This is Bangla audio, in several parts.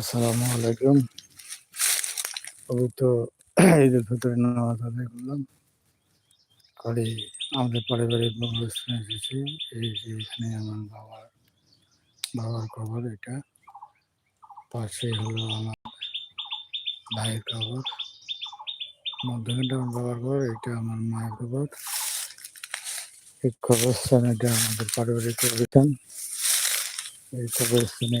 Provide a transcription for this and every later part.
আসসালামু আলাইকুম। পবিত্র ঈদের ভিতরে নামাজ আদায় করলাম করে আমাদের পারিবারিক বন্ধুস্থানে এসেছি। এই যে এখানে আমার বাবার বাবার কবর এটা। পাশে হলো আমার ভাইয়ের কবর। মধ্যখানটা আমার বাবার ঘর এটা আমার মায়ের কবর। এই কবরস্থান এটা আমাদের পারিবারিক কবরস্থান এই কবরস্থানে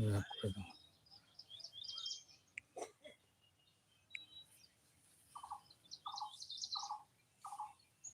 なるほど。